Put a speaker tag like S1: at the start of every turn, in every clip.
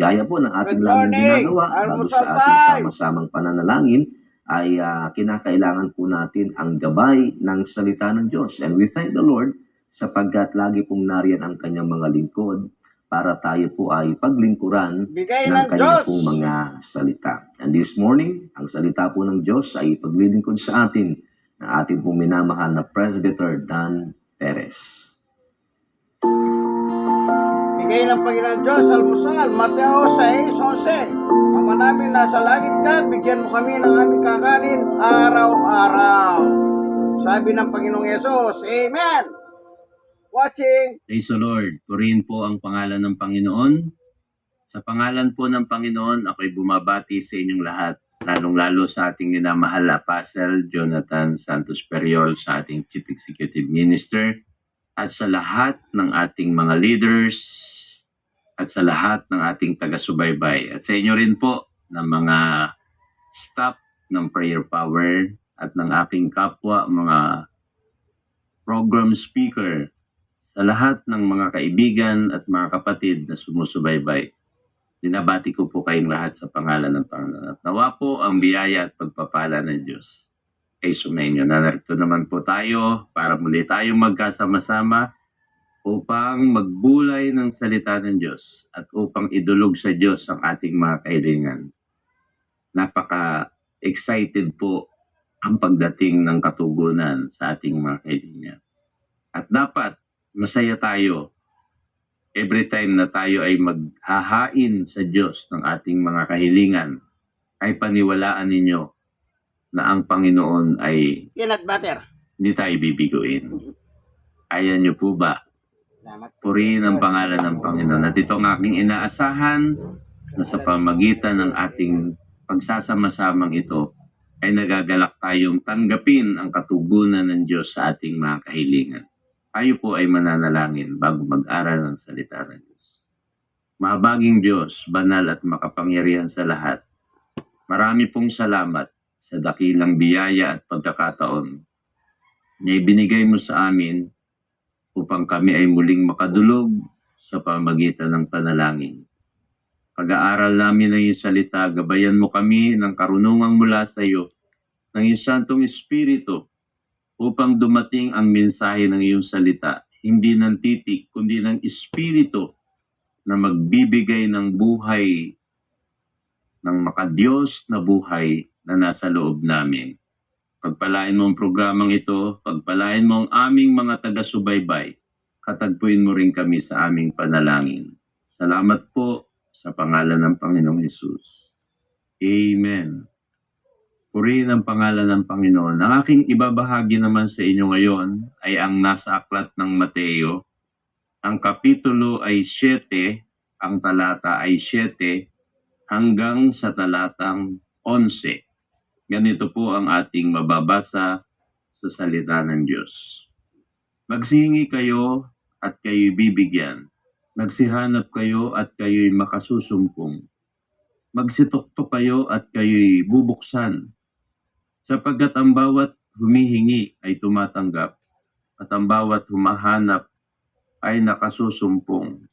S1: gaya po ng ating laging ginagawa bago sa ating sama-samang pananalangin, ay ah, kinakailangan po natin ang gabay ng salita ng Diyos. And we thank the Lord sapagkat lagi pong nariyan ang kanyang mga lingkod para tayo po ay paglingkuran
S2: Bigay
S1: ng
S2: ng
S1: kanyang
S2: Diyos.
S1: pong mga salita. And this morning, ang salita po ng Diyos ay paglilingkod sa atin ng ating pong minamahal na Presbyter Dan Perez.
S2: Bigay ng Panginoon Diyos, almusal, Mateo 6.11. Ama namin nasa langit ka, bigyan mo kami ng aming kakanin araw-araw. Sabi ng Panginoong Yesus, Amen! Watching!
S3: Praise the Lord. Purihin po ang pangalan ng Panginoon. Sa pangalan po ng Panginoon, ako'y bumabati sa inyong lahat, lalong-lalo sa ating minamahal na Apostle Jonathan Santos Periol, sa ating Chief Executive Minister, at sa lahat ng ating mga leaders, at sa lahat ng ating taga-subaybay, at sa inyo rin po ng mga staff ng Prayer Power at ng aking kapwa mga program speaker sa lahat ng mga kaibigan at mga kapatid na sumusubaybay. Dinabati ko po kayong lahat sa pangalan ng Panginoon. At nawa po ang biyaya at pagpapala ng Diyos ay sumainyo. Narito naman po tayo para muli tayong magkasama-sama upang magbulay ng salita ng Diyos at upang idulog sa Diyos ang ating mga kahilingan. Napaka-excited po ang pagdating ng katugunan sa ating mga kahilingan. At dapat masaya tayo every time na tayo ay maghahain sa Diyos ng ating mga kahilingan, ay paniwalaan ninyo na ang Panginoon ay
S2: Peanut butter.
S3: hindi tayo bibiguin. Ayan niyo po ba? Purihin ang pangalan ng Panginoon. At ito ang aking inaasahan na sa pamagitan ng ating pagsasama-samang ito ay nagagalak tayong tanggapin ang katugunan ng Diyos sa ating mga kahilingan. Tayo po ay mananalangin bago mag-aral ng salita ng Diyos. Mahabaging Diyos, banal at makapangyarihan sa lahat, marami pong salamat sa dakilang biyaya at pagkakataon na ibinigay mo sa amin upang kami ay muling makadulog sa pamagitan ng panalangin. Pag-aaral namin ng iyong salita, gabayan mo kami ng karunungang mula sa iyo, ng iyong Santong Espiritu, upang dumating ang mensahe ng iyong salita, hindi ng titik, kundi ng Espiritu na magbibigay ng buhay, ng makadiyos na buhay na nasa loob namin. Pagpalain mo ang programang ito, pagpalain mo ang aming mga taga-subaybay, katagpuin mo rin kami sa aming panalangin. Salamat po sa pangalan ng Panginoong Yesus. Amen. Purihin ang pangalan ng Panginoon. Ang aking ibabahagi naman sa inyo ngayon ay ang nasa aklat ng Mateo. Ang kapitulo ay 7, ang talata ay 7, hanggang sa talatang 11. Ganito po ang ating mababasa sa salita ng Diyos. Magsihingi kayo at kayo'y bibigyan. Magsihanap kayo at kayo'y makasusumpong. Magsituktok kayo at kayo'y bubuksan. Sapagkat ang bawat humihingi ay tumatanggap at ang bawat humahanap ay nakasusumpong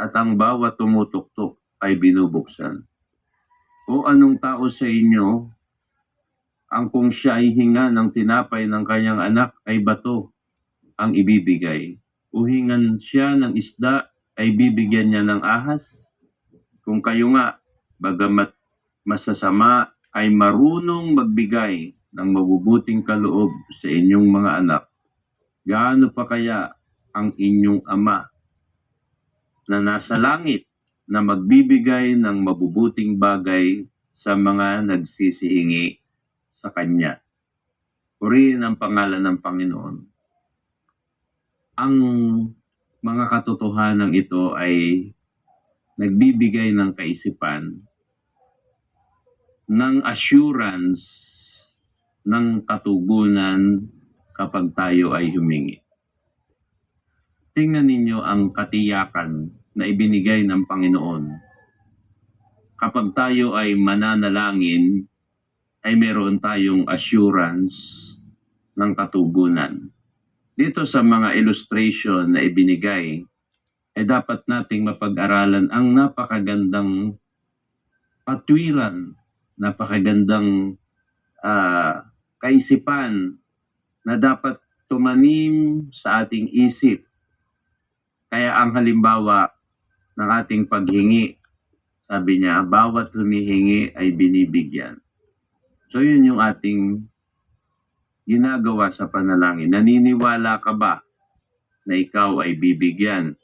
S3: at ang bawat tumutuktok ay binubuksan. O anong tao sa inyo ang kung siya ay hinga ng tinapay ng kanyang anak ay bato ang ibibigay. O hingan siya ng isda ay bibigyan niya ng ahas. Kung kayo nga, bagamat masasama, ay marunong magbigay ng mabubuting kaloob sa inyong mga anak, gaano pa kaya ang inyong ama na nasa langit na magbibigay ng mabubuting bagay sa mga nagsisihingi sa Kanya. Purihin ang pangalan ng Panginoon. Ang mga katotohanan ito ay nagbibigay ng kaisipan ng assurance ng katugunan kapag tayo ay humingi. Tingnan ninyo ang katiyakan na ibinigay ng Panginoon. Kapag tayo ay mananalangin, ay meron tayong assurance ng katugunan. Dito sa mga illustration na ibinigay ay dapat nating mapag-aralan ang napakagandang patwiran, napakagandang ah, kaisipan na dapat tumanim sa ating isip. Kaya ang halimbawa ng ating paghingi, sabi niya, bawat humihingi ay binibigyan. So yun yung ating ginagawa sa panalangin. Naniniwala ka ba na ikaw ay bibigyan?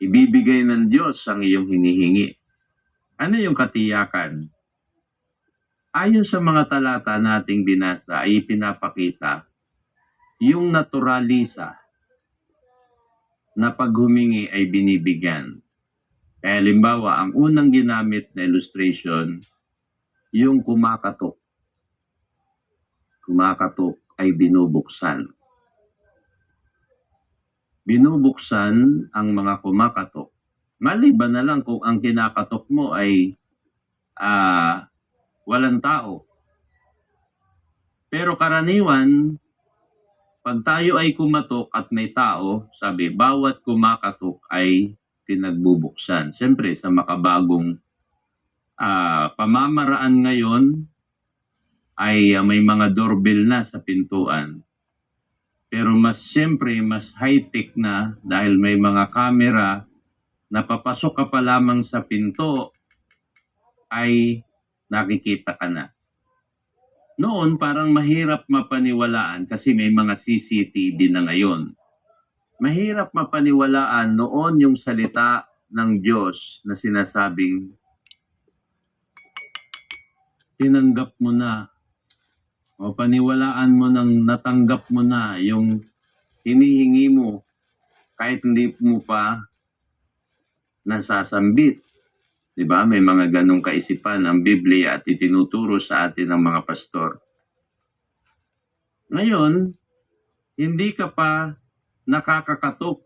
S3: Ibibigay ng Diyos ang iyong hinihingi. Ano yung katiyakan? Ayon sa mga talata nating binasa ay pinapakita yung naturalisa na pag humingi ay binibigyan. Kaya limbawa, ang unang ginamit na illustration, yung kumakatok. Kumakatok ay binubuksan. Binubuksan ang mga kumakatok. Maliban na lang kung ang kinakatok mo ay ah, walang tao. Pero karaniwan, pag tayo ay kumatok at may tao, sabi, bawat kumakatok ay pinagbubuksan. Siyempre, sa makabagong ah, pamamaraan ngayon, ay ah, may mga doorbell na sa pintuan. Pero mas siyempre, mas high-tech na dahil may mga camera na papasok ka pa lamang sa pinto ay nakikita ka na. Noon parang mahirap mapaniwalaan kasi may mga CCTV na ngayon. Mahirap mapaniwalaan noon yung salita ng Diyos na sinasabing tinanggap mo na o paniwalaan mo nang natanggap mo na yung hinihingi mo kahit hindi mo pa nasasambit. 'Di ba? May mga ganong kaisipan ang Biblia at itinuturo sa atin ng mga pastor. Ngayon, hindi ka pa nakakakatok.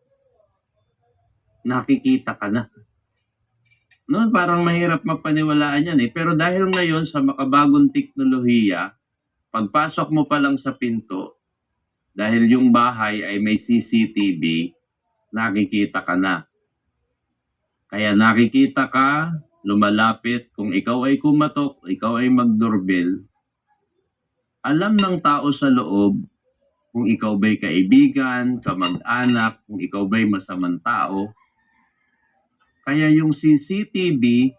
S3: Nakikita ka na. Noon parang mahirap mapaniwalaan yan eh. Pero dahil ngayon sa makabagong teknolohiya, pagpasok mo pa lang sa pinto, dahil yung bahay ay may CCTV, nakikita ka na. Kaya nakikita ka, lumalapit, kung ikaw ay kumatok, ikaw ay magdoorbell, alam ng tao sa loob kung ikaw ba'y kaibigan, kamag-anak, kung ikaw ba'y masamang tao. Kaya yung CCTV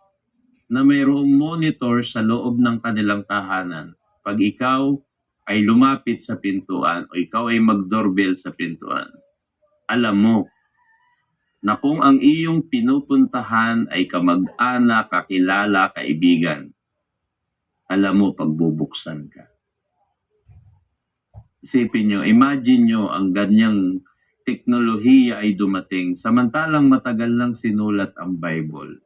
S3: na mayroong monitor sa loob ng kanilang tahanan, pag ikaw ay lumapit sa pintuan o ikaw ay magdoorbell sa pintuan, alam mo na kung ang iyong pinupuntahan ay kamag-anak, kakilala, kaibigan, alam mo pagbubuksan ka. Isipin nyo, imagine nyo ang ganyang teknolohiya ay dumating samantalang matagal nang sinulat ang Bible.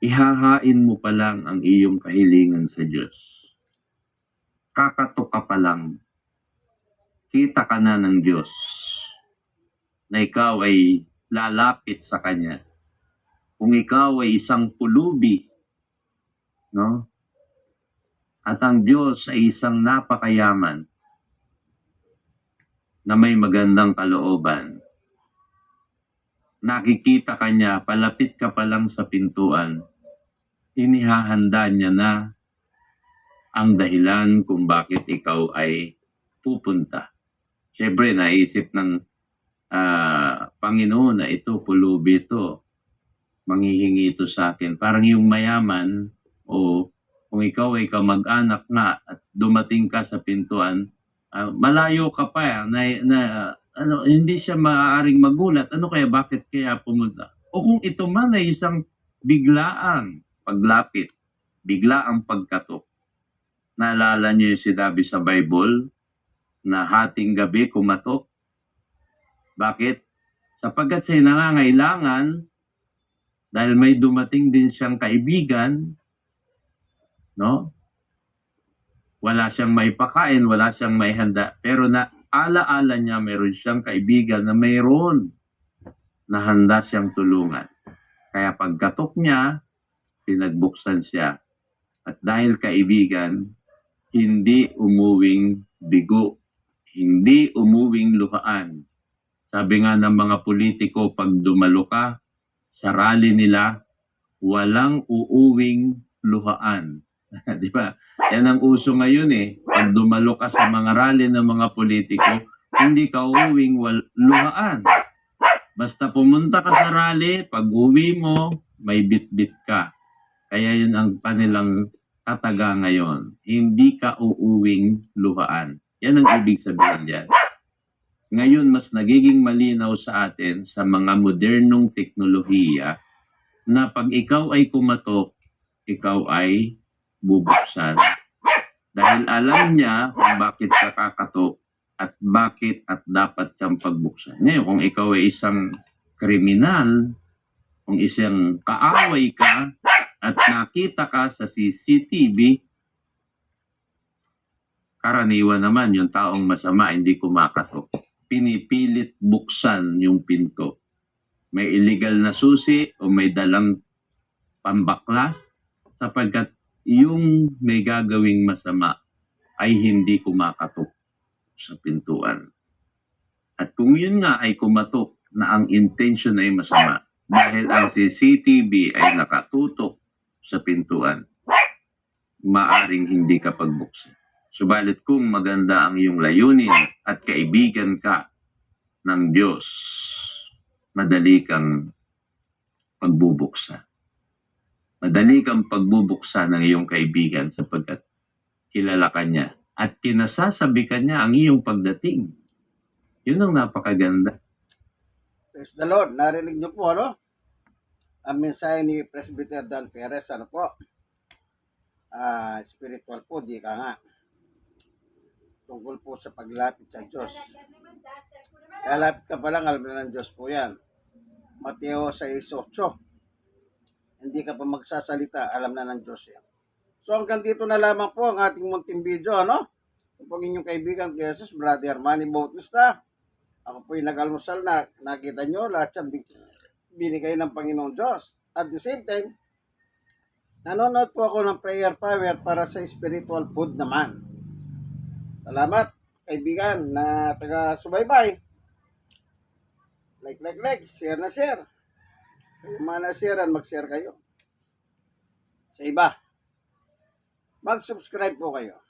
S3: Ihahain mo pa lang ang iyong kahilingan sa Diyos. Kakatok ka pa lang. Kita ka na ng Diyos na ikaw ay lalapit sa Kanya. Kung ikaw ay isang pulubi, no? At ang Diyos ay isang napakayaman na may magandang kalooban. Nakikita ka niya, palapit ka pa lang sa pintuan, inihahanda niya na ang dahilan kung bakit ikaw ay pupunta. Siyempre, naisip ng ah, Panginoon na ito, pulubi ito, manghihingi ito sa akin. Parang yung mayaman o kung ikaw ay kamag-anak nga at dumating ka sa pintuan, ah, malayo ka pa na, na ano, hindi siya maaaring magulat. Ano kaya, bakit kaya pumunta? O kung ito man ay isang biglaang paglapit, biglaang pagkatok. Naalala niyo yung sinabi sa Bible na hating gabi kumatok? Bakit? Sapagkat siya nangangailangan dahil may dumating din siyang kaibigan, no? Wala siyang may pakain, wala siyang may handa. Pero na ala-ala niya mayroon siyang kaibigan na mayroon na handa siyang tulungan. Kaya pagkatok niya, pinagbuksan siya. At dahil kaibigan, hindi umuwing bigo, hindi umuwing luhaan. Sabi nga ng mga politiko, pag dumalo ka sa rally nila, walang uuwing luhaan. Di ba? Yan ang uso ngayon eh. Pag dumalo ka sa mga rally ng mga politiko, hindi ka uuwing wal- luhaan. Basta pumunta ka sa rally, pag uwi mo, may bit-bit ka. Kaya yun ang kanilang kataga ngayon. Hindi ka uuwing luhaan. Yan ang ibig sabihin dyan. Ngayon, mas nagiging malinaw sa atin sa mga modernong teknolohiya na pag ikaw ay kumatok, ikaw ay bubuksan. Dahil alam niya kung bakit ka kakatok at bakit at dapat siyang pagbuksan. Ngayon, kung ikaw ay isang kriminal, kung isang kaaway ka at nakita ka sa CCTV, karaniwan naman yung taong masama hindi kumakatok. Pinipilit buksan yung pinto. May illegal na susi o may dalang pambaklas sapagkat yung may gagawing masama ay hindi kumakatok sa pintuan. At kung yun nga ay kumatok na ang intention ay masama dahil ang CCTV ay nakatutok sa pintuan, maaring hindi ka pagbuksan. Subalit kung maganda ang iyong layunin at kaibigan ka ng Diyos, madali kang pagbubuksan. Madali kang pagbubuksan ng iyong kaibigan sapagkat kilala ka niya at kinasasabi ka niya ang iyong pagdating. Yun ang napakaganda.
S2: Praise the Lord. Narinig niyo po, ano? Ang mensahe ni Presbyter Dan Perez, ano po? Ah, spiritual po, di ka nga. Tungkol po sa paglapit sa Diyos. Kaya lapit ka pa lang, alam na ng Diyos po yan. Mateo 6.8 Hindi ka pa magsasalita, alam na ng Diyos yan. So hanggang dito na lamang po ang ating munting video, ano? Ito po inyong kaibigan, Jesus, Brother Manny Bautista. Ako po yung nag-almusal na nakita nyo, lahat yan bi- binigay ng Panginoong Diyos. At the same time, nanonood po ako ng prayer power para sa spiritual food naman. Salamat, kaibigan, na taga-subaybay. Like, like, like, share na share. Kayo mga na-sharean, mag-share kayo. Sa iba, mag-subscribe po kayo.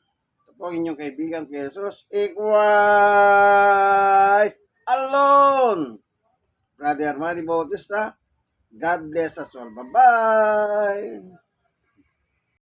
S2: Ito po ang inyong kaibigan kay Jesus. Equals alone. Brother Manny Bautista. God bless us all. Bye-bye.